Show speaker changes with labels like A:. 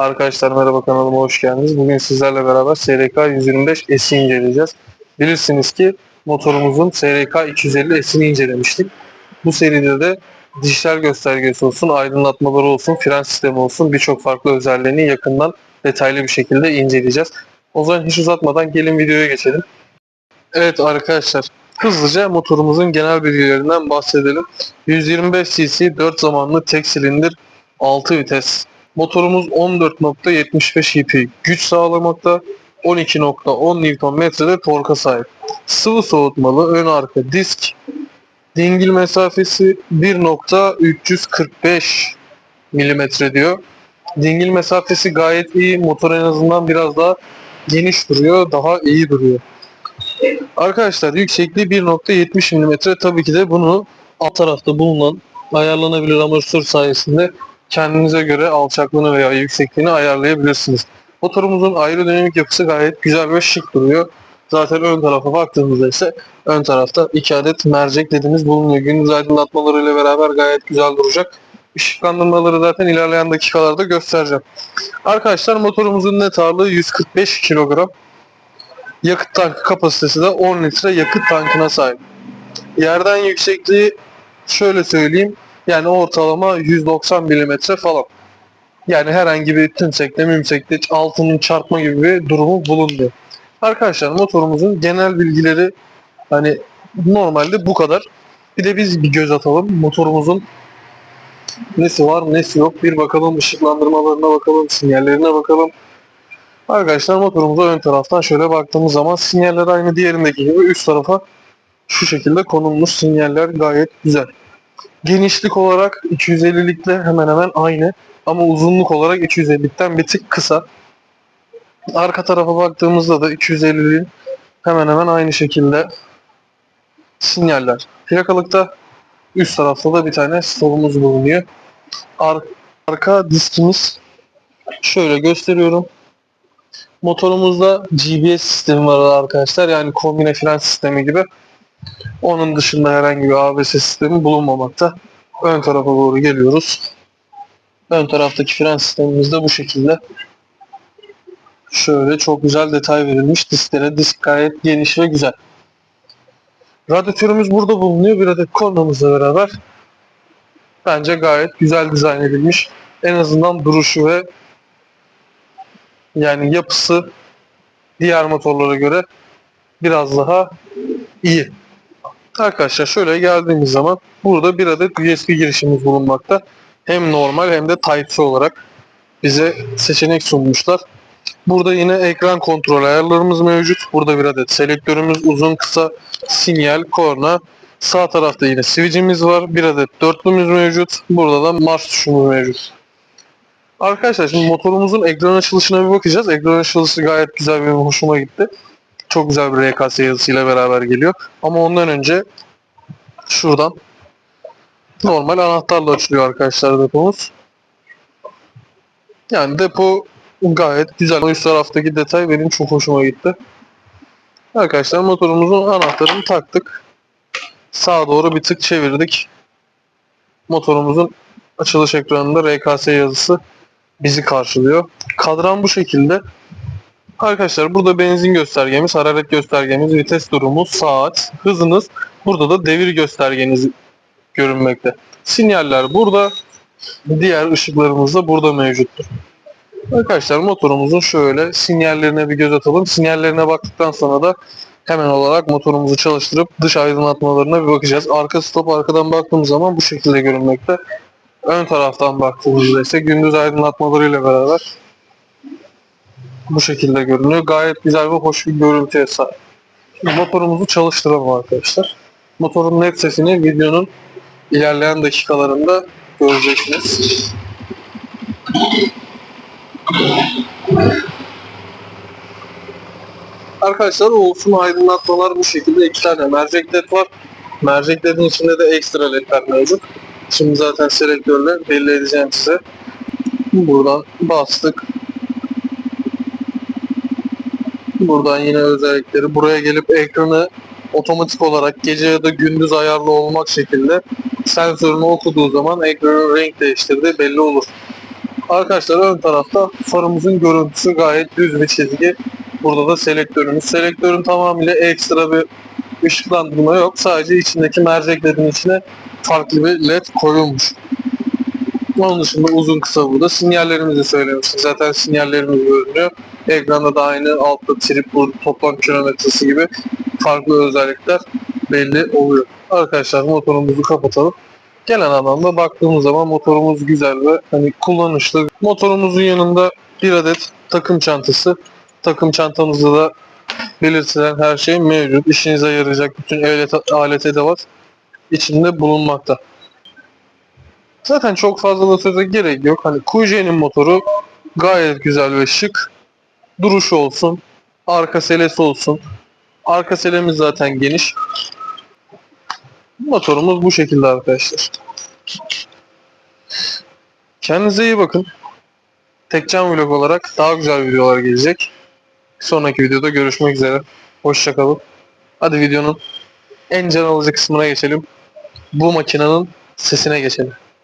A: Arkadaşlar merhaba kanalıma hoş geldiniz. Bugün sizlerle beraber SRK 125 S'i inceleyeceğiz. Bilirsiniz ki motorumuzun SRK 250 S'ini incelemiştik. Bu seride de dijital göstergesi olsun, aydınlatmaları olsun, fren sistemi olsun birçok farklı özelliğini yakından detaylı bir şekilde inceleyeceğiz. O zaman hiç uzatmadan gelin videoya geçelim. Evet arkadaşlar hızlıca motorumuzun genel bilgilerinden bahsedelim. 125 cc 4 zamanlı tek silindir 6 vites Motorumuz 14.75 HP güç sağlamakta. 12.10 Nm'de torka sahip. Sıvı soğutmalı ön arka disk. Dingil mesafesi 1.345 mm diyor. Dingil mesafesi gayet iyi. Motor en azından biraz daha geniş duruyor. Daha iyi duruyor. Arkadaşlar yüksekliği 1.70 mm. Tabii ki de bunu alt tarafta bulunan ayarlanabilir amortisör sayesinde kendinize göre alçaklığını veya yüksekliğini ayarlayabilirsiniz. Motorumuzun aerodinamik yapısı gayet güzel ve şık duruyor. Zaten ön tarafa baktığımızda ise ön tarafta iki adet mercek dediğimiz bulunuyor. Gündüz aydınlatmalarıyla beraber gayet güzel duracak. Işıklandırmaları zaten ilerleyen dakikalarda göstereceğim. Arkadaşlar motorumuzun net ağırlığı 145 kilogram. Yakıt tankı kapasitesi de 10 litre yakıt tankına sahip. Yerden yüksekliği şöyle söyleyeyim yani ortalama 190 mm falan. Yani herhangi bir tümsekte mümsekte altının çarpma gibi bir durumu bulunmuyor. Arkadaşlar motorumuzun genel bilgileri hani normalde bu kadar. Bir de biz bir göz atalım. Motorumuzun nesi var nesi yok bir bakalım ışıklandırmalarına bakalım sinyallerine bakalım. Arkadaşlar motorumuza ön taraftan şöyle baktığımız zaman sinyaller aynı diğerindeki gibi üst tarafa şu şekilde konulmuş sinyaller gayet güzel. Genişlik olarak 250'likle hemen hemen aynı ama uzunluk olarak 250'likten bir tık kısa. Arka tarafa baktığımızda da 250'liğin hemen hemen aynı şekilde sinyaller. Plakalıkta üst tarafta da bir tane stopumuz bulunuyor. Ar arka diskimiz şöyle gösteriyorum. Motorumuzda GPS sistemi var arkadaşlar. Yani kombine fren sistemi gibi. Onun dışında herhangi bir ABS sistemi bulunmamakta. Ön tarafa doğru geliyoruz. Ön taraftaki fren sistemimiz de bu şekilde. Şöyle çok güzel detay verilmiş disklere. Disk gayet geniş ve güzel. Radyatörümüz burada bulunuyor. Bir adet kornamızla beraber. Bence gayet güzel dizayn edilmiş. En azından duruşu ve yani yapısı diğer motorlara göre biraz daha iyi. Arkadaşlar şöyle geldiğimiz zaman burada bir adet USB girişimiz bulunmakta. Hem normal hem de Type-C olarak bize seçenek sunmuşlar. Burada yine ekran kontrol ayarlarımız mevcut. Burada bir adet selektörümüz, uzun kısa sinyal, korna. Sağ tarafta yine switch'imiz var. Bir adet dörtlümüz mevcut. Burada da marş tuşumuz mevcut. Arkadaşlar şimdi motorumuzun ekran açılışına bir bakacağız. Ekran açılışı gayet güzel ve hoşuma gitti. Çok güzel bir RKS yazısıyla beraber geliyor. Ama ondan önce şuradan normal anahtarla açılıyor arkadaşlar depomuz. Yani depo gayet güzel. Üst taraftaki detay benim çok hoşuma gitti. Arkadaşlar motorumuzun anahtarını taktık. Sağa doğru bir tık çevirdik. Motorumuzun açılış ekranında RKS yazısı bizi karşılıyor. Kadran bu şekilde. Arkadaşlar burada benzin göstergemiz, hararet göstergemiz, vites durumu, saat, hızınız. Burada da devir göstergeniz görünmekte. Sinyaller burada. Diğer ışıklarımız da burada mevcuttur. Arkadaşlar motorumuzun şöyle sinyallerine bir göz atalım. Sinyallerine baktıktan sonra da hemen olarak motorumuzu çalıştırıp dış aydınlatmalarına bir bakacağız. Arka stop arkadan baktığımız zaman bu şekilde görünmekte. Ön taraftan baktığımızda ise gündüz aydınlatmalarıyla beraber bu şekilde görünüyor. Gayet güzel ve hoş bir görüntüye sahip. Şimdi motorumuzu çalıştıralım arkadaşlar. Motorun net sesini videonun ilerleyen dakikalarında göreceksiniz. Arkadaşlar olsun aydınlatmalar bu şekilde. iki tane mercek led var. Mercek ledin içinde de ekstra ledler mevcut. Şimdi zaten selektörle belli edeceğim size. Buradan bastık. Buradan yine özellikleri. Buraya gelip ekranı otomatik olarak gece ya da gündüz ayarlı olmak şekilde sensörünü okuduğu zaman ekranın renk değiştirdiği belli olur. Arkadaşlar ön tarafta farımızın görüntüsü gayet düz bir çizgi. Burada da selektörümüz. Selektörün tamamıyla ekstra bir ışıklandırma yok. Sadece içindeki merceklerin içine farklı bir led koyulmuş. Onun dışında uzun kısa burada. Sinyallerimizi söylemiştik. Zaten sinyallerimiz görünüyor. Ekranda da aynı altta trip burada toplam kilometresi gibi farklı özellikler belli oluyor. Arkadaşlar motorumuzu kapatalım. Genel anlamda baktığımız zaman motorumuz güzel ve hani kullanışlı. Motorumuzun yanında bir adet takım çantası. Takım çantamızda da belirtilen her şey mevcut. İşinize yarayacak bütün alet, alet edevat içinde bulunmakta. Zaten çok fazla da söze gerek yok. Hani Kuji'nin motoru gayet güzel ve şık. Duruşu olsun, arka selesi olsun. Arka selemiz zaten geniş. Motorumuz bu şekilde arkadaşlar. Kendinize iyi bakın. Tekcan Vlog olarak daha güzel videolar gelecek. Sonraki videoda görüşmek üzere. Hoşçakalın. Hadi videonun en can alıcı kısmına geçelim. Bu makinenin sesine geçelim.